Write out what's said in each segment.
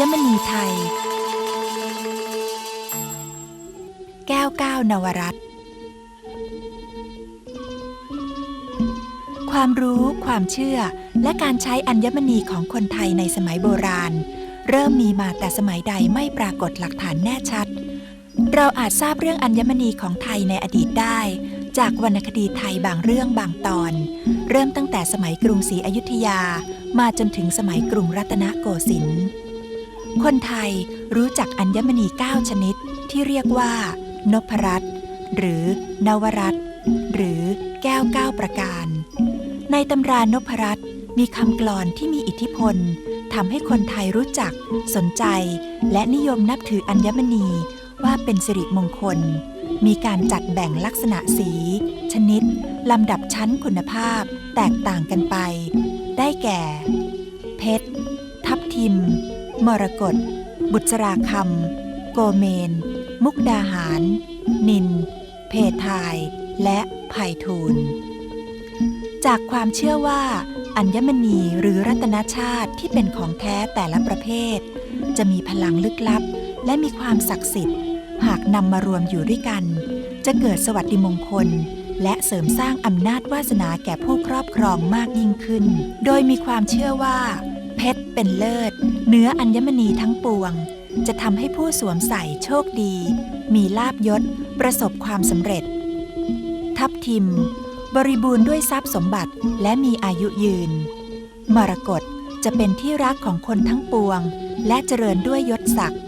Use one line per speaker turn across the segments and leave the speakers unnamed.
ญมณีไทย แก้วก้าวนวรัตความรู้ ความเชื่อ และการใช้อัญมณีของคนไทยในสมัยโบราณ เริ่มมีมาแต่สมัยใดไม่ปรากฏหลักฐานแน่ชัด เราอาจทราบเรื่องอัญมณีของไทยในอดีตได้ จากวรรณคดีไทยบางเรื่องบางตอน เริ่มตั้งแต่สมัยกรุงศรีอยุธยา มาจนถึงสมัยกรุงรัตนโกสินทร์ คนไทยรู้จักอัญมณี 9 ชนิดที่เรียกว่านพรัตน์หรือนวรัตน์หรือแก้วเก้าประการ ในตำรานพรัตน์มีคำกลอนที่มีอิทธิพลทำให้คนไทยรู้จัก สนใจ และนิยมนับถืออัญมณีว่าเป็นสิริมงคล มีการจัดแบ่งลักษณะสี ชนิด ลำดับชั้นคุณภาพ แตกต่างกันไป ได้แก่ เพชร ทับทิม มรกตบุษราคำ โกเมน มุกดาหาร นิน เพทาย และไผ่ทูลจากความเชื่อว่า อัญมณีหรือรัตนชาติที่เป็นของแท้แต่ละประเภท จะมีพลังลึกลับ และมีความศักดิ์สิทธิ์ หากนำมารวมอยู่ด้วยกัน จะเกิดสวัสดิมงคล และเสริมสร้างอำนาจวาสนาแก่ผู้ครอบครองมากยิ่งขึ้น โดยมีความเชื่อว่า เพชรเป็นเลิศ เนื้ออัญมณีทั้งปวง จะทำให้ผู้สวมใส่โชคดี มีลาบยศ ประสบความสำเร็จ ทับทิม บริบูรณ์ด้วยทรัพย์สมบัติและมีอายุยืน มรกตจะเป็นที่รักของคนทั้งปวง และเจริญด้วยยศศักดิ์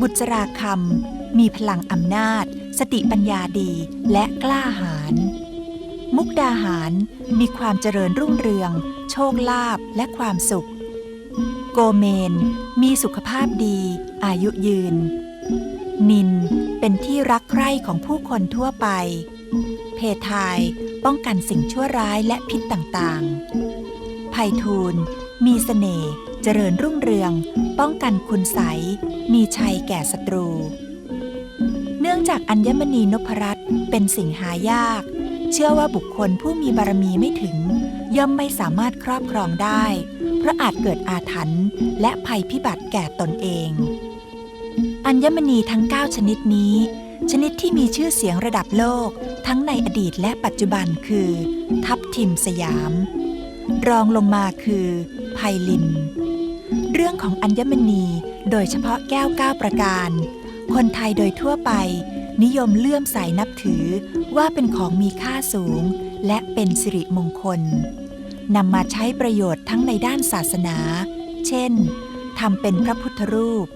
บุษราคำมีพลังอำนาจ สติปัญญาดีและกล้าหาญมุกดาหารมีความเจริญรุ่งเรือง โชคลาภและความสุข โกเมน มีสุขภาพดี อายุยืน นินเป็นที่รักใคร่ของผู้คนทั่วไป เพทายป้องกันสิ่งชั่วร้ายและพิษต่างๆไพทูลมีเสน่ห์เจริญรุ่งเรือง ป้องกันคุณใสยมีชัยแก่ศัตรู เนื่องจากอัญมณีนพรัตน์เป็นสิ่งหายาก เชื่อว่าบุคคลผู้มีบารมีไม่ถึง ย่อมไม่สามารถครอบครองได้ เพราะอาจเกิดอาถรรพ์และภัยพิบัติแก่ตนเอง อัญมณีทั้ง 9 ชนิดนี้ ชนิดที่มีชื่อเสียงระดับโลก ทั้งในอดีตและปัจจุบันคือ ทับทิมสยาม รองลงมาคือไพลิน เรื่องของอัญมณีโดยเฉพาะแก้วเก้าประการ คนไทยโดยทั่วไป นิยมเลื่อมใสนับถือว่าเป็นของมีค่าสูงและเป็นสิริมงคล นำมาใช้ประโยชน์ทั้งในด้านศาสนา เช่นทำเป็นพระพุทธรูป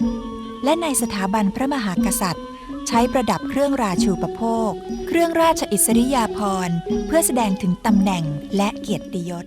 และในสถาบันพระมหากษัตริย์ ใช้ประดับเครื่องราชูปโภค เครื่องราชอิสริยาภรณ์ เพื่อแสดงถึงตำแหน่งและเกียรติยศ